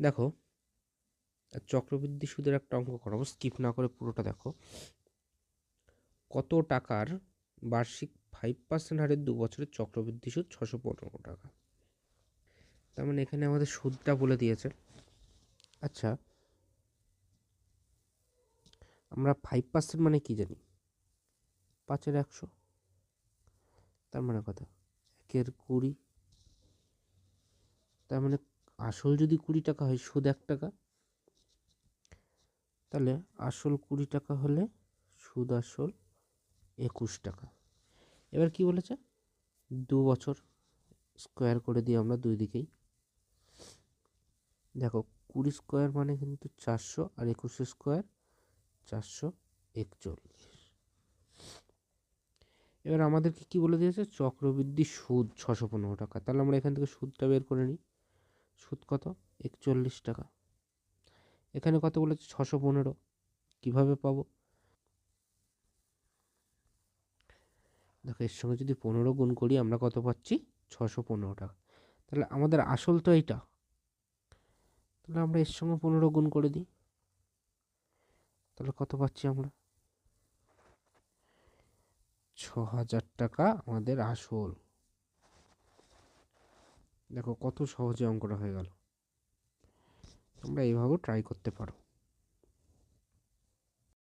দেখো, চক্রবৃদ্ধি সুদের একটা অঙ্ক করাবো স্কিপ না করে পুরোটা দেখো। কত টাকার বার্ষিক ফাইভ পার্সেন্ট হারে দু বছরের চক্রবৃদ্ধি সুদ ছশো পনেরো টাকা? তার মানে এখানে আমাদের সুদটা বলে দিয়েছে। আচ্ছা আমরা ফাইভ পার্সেন্ট মানে কি জানি? পাঁচের একশো। তার মানে কথা একের কুড়ি। তার মানে আসল যদি কুড়ি টাকা হয়, সুদ এক টাকা, তাহলে আসল কুড়ি টাকা হলে সুদ আসল একুশ টাকা। এবার কি বলেছে? দু বছর স্কোয়ার করে দিই আমরা দুই দিকেই। দেখো, কুড়ি স্কোয়ার মানে কিন্তু চারশো আর একুশে স্কোয়ার চারশো একচল্লিশ। এবার আমাদেরকে কি বলে দিয়েছে? চক্রবৃদ্ধি সুদ ছশো পনেরো টাকা। তাহলে আমরা এখান থেকে সুদটা বের করে নিই। সুদ কত? একচল্লিশ টাকা। এখানে কত বলেছে? ছশো পনেরো। কীভাবে পাবো? দেখো, এর সঙ্গে যদি পনেরো গুণ করি, আমরা কত পাচ্ছি? ছশো পনেরো টাকা। তাহলে আমাদের আসল তো এইটা। তাহলে আমরা এর সঙ্গে পনেরো গুণ করে দিই। তাহলে কত পাচ্ছি আমরা? ছ হাজার টাকা আমাদের আসল। দেখো কত সহজে অঙ্কটা হয়ে গেল। তোমরা এইভাবেও ট্রাই করতে পারো।